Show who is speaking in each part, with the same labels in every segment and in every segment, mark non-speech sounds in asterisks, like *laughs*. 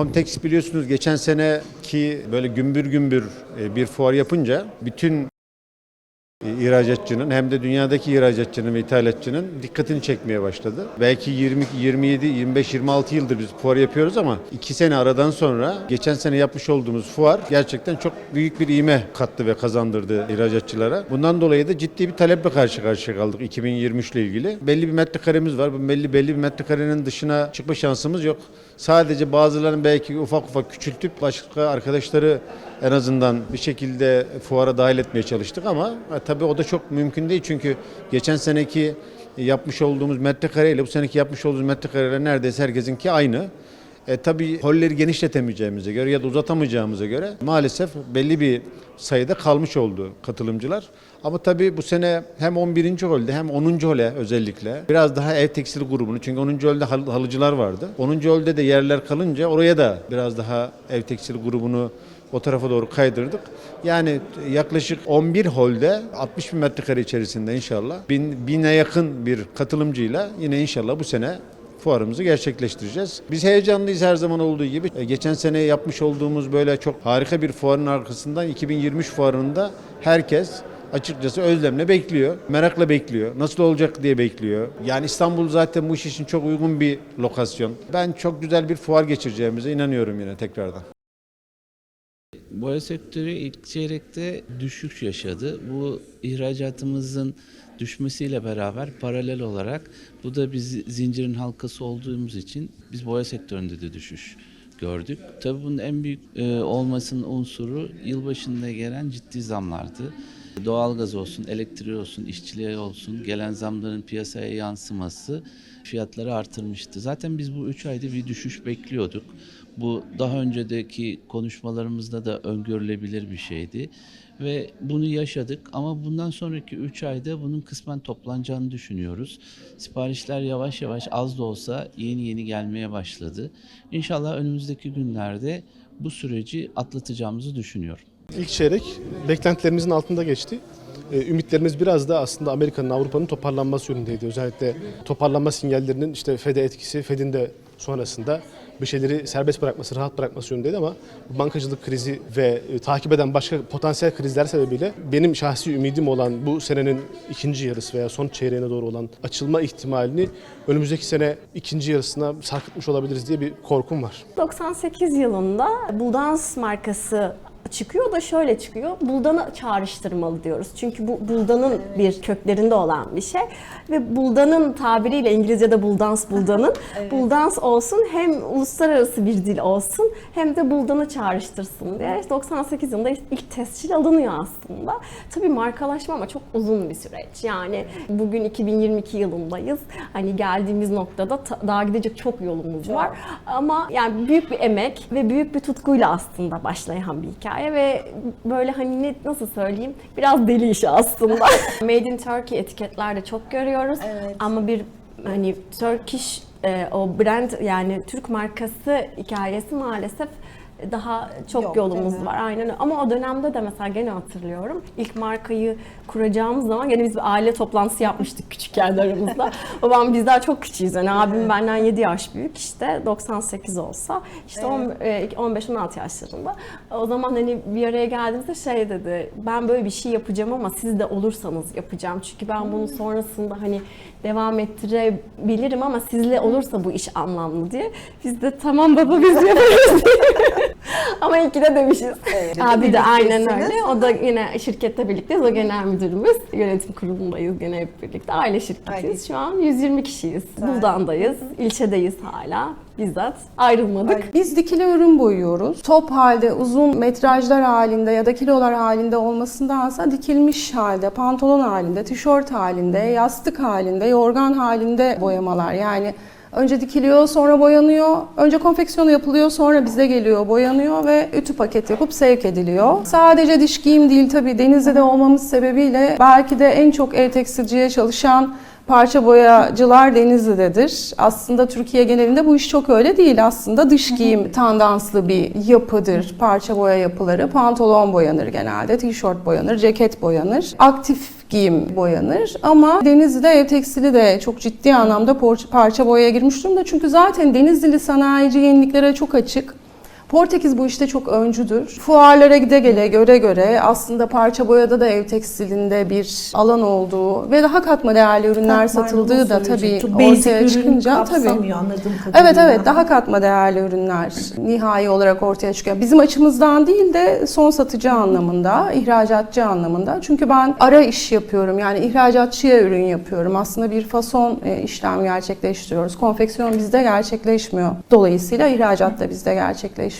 Speaker 1: Homtex biliyorsunuz geçen seneki böyle gümbür gümbür e, bir fuar yapınca bütün e, ihracatçının hem de dünyadaki ihracatçının ve ithalatçının dikkatini çekmeye başladı. Belki 20, 27, 25, 26 yıldır biz fuar yapıyoruz ama 2 sene aradan sonra geçen sene yapmış olduğumuz fuar gerçekten çok büyük bir ivme kattı ve kazandırdı ihracatçılara. Bundan dolayı da ciddi bir taleple karşı karşıya kaldık 2023 ile ilgili. Belli bir metrekaremiz var. Bu belli belli bir metrekarenin dışına çıkma şansımız yok. Sadece bazılarını belki ufak ufak küçültüp başka arkadaşları en azından bir şekilde fuara dahil etmeye çalıştık ama tabii o da çok mümkün değil çünkü geçen seneki yapmış olduğumuz metrekare ile bu seneki yapmış olduğumuz metrekareler neredeyse herkesinki aynı. E, tabii holleri genişletemeyeceğimize göre ya da uzatamayacağımıza göre maalesef belli bir sayıda kalmış oldu katılımcılar. Ama tabii bu sene hem 11. holde hem 10. hole özellikle biraz daha ev tekstil grubunu çünkü 10. holde hal- halıcılar vardı. 10. holde de yerler kalınca oraya da biraz daha ev tekstil grubunu o tarafa doğru kaydırdık. Yani yaklaşık 11 holde 60 bin metrekare içerisinde inşallah bin, bine yakın bir katılımcıyla yine inşallah bu sene fuarımızı gerçekleştireceğiz. Biz heyecanlıyız her zaman olduğu gibi. E, Geçen sene yapmış olduğumuz böyle çok harika bir fuarın arkasından 2023 fuarında herkes açıkçası özlemle bekliyor, merakla bekliyor. Nasıl olacak diye bekliyor. Yani İstanbul zaten bu iş için çok uygun bir lokasyon. Ben çok güzel bir fuar geçireceğimize inanıyorum yine tekrardan.
Speaker 2: Boya sektörü ilk çeyrekte düşüş yaşadı. Bu ihracatımızın düşmesiyle beraber paralel olarak bu da biz zincirin halkası olduğumuz için biz boya sektöründe de düşüş gördük. Tabii bunun en büyük e, olmasının unsuru yılbaşında gelen ciddi zamlardı. Doğalgaz olsun, elektriği olsun, işçiliğe olsun gelen zamların piyasaya yansıması fiyatları artırmıştı. Zaten biz bu 3 ayda bir düşüş bekliyorduk. Bu daha öncedeki konuşmalarımızda da öngörülebilir bir şeydi. Ve bunu yaşadık ama bundan sonraki 3 ayda bunun kısmen toplanacağını düşünüyoruz. Siparişler yavaş yavaş az da olsa yeni yeni gelmeye başladı. İnşallah önümüzdeki günlerde bu süreci atlatacağımızı düşünüyorum.
Speaker 3: İlk çeyrek beklentilerimizin altında geçti. Ee, Ümitlerimiz biraz da aslında Amerika'nın, Avrupa'nın toparlanması yönündeydi. Özellikle toparlanma sinyallerinin işte FED'e etkisi, FED'in de sonrasında bir şeyleri serbest bırakması, rahat bırakması yönündeydi ama bankacılık krizi ve e, takip eden başka potansiyel krizler sebebiyle benim şahsi ümidim olan bu senenin ikinci yarısı veya son çeyreğine doğru olan açılma ihtimalini önümüzdeki sene ikinci yarısına sarkıtmış olabiliriz diye bir korkum var.
Speaker 4: 98 yılında Buldans markası çıkıyor da şöyle çıkıyor. Buldan'ı çağrıştırmalı diyoruz. Çünkü bu Buldan'ın bir köklerinde olan bir şey. Ve Buldan'ın tabiriyle İngilizce'de Buldans Buldan'ın. *laughs* Buldans olsun hem uluslararası bir dil olsun hem de Buldan'ı çağrıştırsın diye. 98 yılında ilk tescil alınıyor aslında. Tabii markalaşma ama çok uzun bir süreç. Yani bugün 2022 yılındayız. Hani geldiğimiz noktada ta- daha gidecek çok yolumuz var. Ama yani büyük bir emek ve büyük bir tutkuyla aslında başlayan bir hikaye ve böyle hani ne, nasıl söyleyeyim biraz deli işi aslında. *laughs* Made in Turkey etiketlerde çok görüyoruz
Speaker 5: Evet.
Speaker 4: ama bir hani Turkish e, o brand yani Türk markası hikayesi maalesef daha çok
Speaker 5: Yok,
Speaker 4: yolumuz var. Aynen ama o dönemde de mesela gene hatırlıyorum. İlk markayı kuracağımız zaman gene biz bir aile toplantısı yapmıştık *laughs* küçükken aramızda. Babam biz daha çok küçüğüz. Yani abim benden 7 yaş büyük işte 98 olsa işte e, 15-16 yaşlarında. O zaman hani bir araya geldiğimizde şey dedi ben böyle bir şey yapacağım ama siz de olursanız yapacağım. Çünkü ben bunu sonrasında hani devam ettirebilirim ama sizle olursa bu iş anlamlı. diye. Biz de tamam baba biz yaparız. diye. *laughs* Ama iyi ki de demişiz.
Speaker 5: Evet.
Speaker 4: Abi de aynen öyle. O da yine şirkette birlikteyiz. O genel müdürümüz. Yönetim kurulundayız gene hep birlikte. Aile şirketiyiz.
Speaker 5: Aile.
Speaker 4: Şu an 120 kişiyiz.
Speaker 5: Güzel.
Speaker 4: Buldan'dayız. ilçedeyiz hala. Bizzat ayrılmadık.
Speaker 6: Biz dikili ürün boyuyoruz. Top halde, uzun metrajlar halinde ya da kilolar halinde olmasındansa dikilmiş halde, pantolon halinde, tişört halinde, yastık halinde, yorgan halinde boyamalar. Yani önce dikiliyor, sonra boyanıyor. Önce konfeksiyonu yapılıyor, sonra bize geliyor, boyanıyor ve ütü paket yapıp sevk ediliyor. Sadece diş giyim değil tabii Denizli'de olmamız sebebiyle belki de en çok el tekstilciye çalışan Parça boyacılar Denizli'dedir. Aslında Türkiye genelinde bu iş çok öyle değil. Aslında dış giyim tandanslı bir yapıdır. Parça boya yapıları. Pantolon boyanır genelde, tişört boyanır, ceket boyanır. Aktif giyim boyanır. Ama Denizli'de ev tekstili de çok ciddi anlamda parça boyaya girmiş durumda. Çünkü zaten Denizli sanayici yeniliklere çok açık. Portekiz bu işte çok öncüdür. Fuarlara gide gele göre göre aslında parça boyada da ev tekstilinde bir alan olduğu ve daha katma değerli ürünler
Speaker 5: Tam
Speaker 6: satıldığı da tabii.
Speaker 5: Basic
Speaker 6: ortaya çıkınca tabii. Evet evet daha katma değerli ürünler nihai olarak ortaya çıkıyor. Bizim açımızdan değil de son satıcı anlamında, ihracatçı anlamında. Çünkü ben ara iş yapıyorum. Yani ihracatçıya ürün yapıyorum. Aslında bir fason e, işlem gerçekleştiriyoruz. Konfeksiyon bizde gerçekleşmiyor. Dolayısıyla ihracat da bizde gerçekleşmiyor.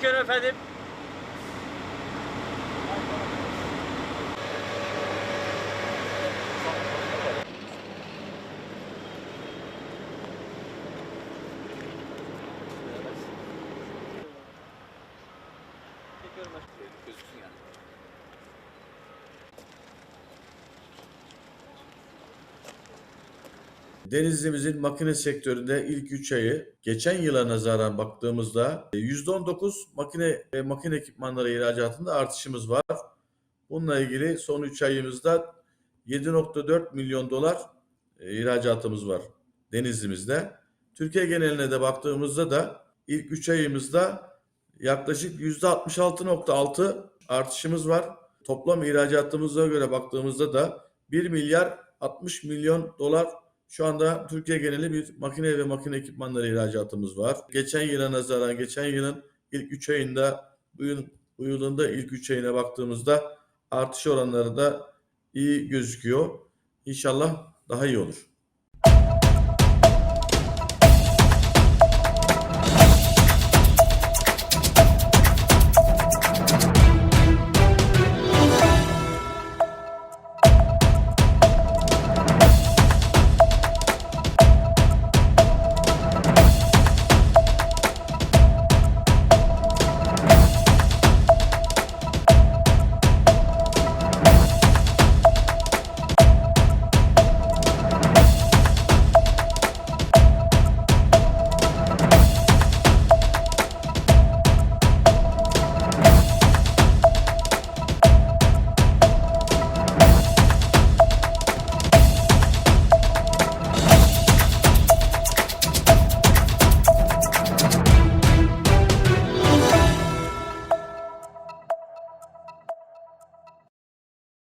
Speaker 7: Teşekkür efendim.
Speaker 8: Denizli'mizin makine sektöründe ilk 3 ayı geçen yıla nazaran baktığımızda e, %19 makine ve makine ekipmanları ihracatında artışımız var. Bununla ilgili son 3 ayımızda 7.4 milyon dolar e, ihracatımız var Denizli'mizde. Türkiye geneline de baktığımızda da ilk 3 ayımızda yaklaşık %66.6 artışımız var. Toplam ihracatımıza göre baktığımızda da 1 milyar 60 milyon dolar şu anda Türkiye geneli bir makine ve makine ekipmanları ihracatımız var. Geçen yıla nazaran geçen yılın ilk 3 ayında bu, yıl, bu yılın da ilk 3 ayına baktığımızda artış oranları da iyi gözüküyor. İnşallah daha iyi olur.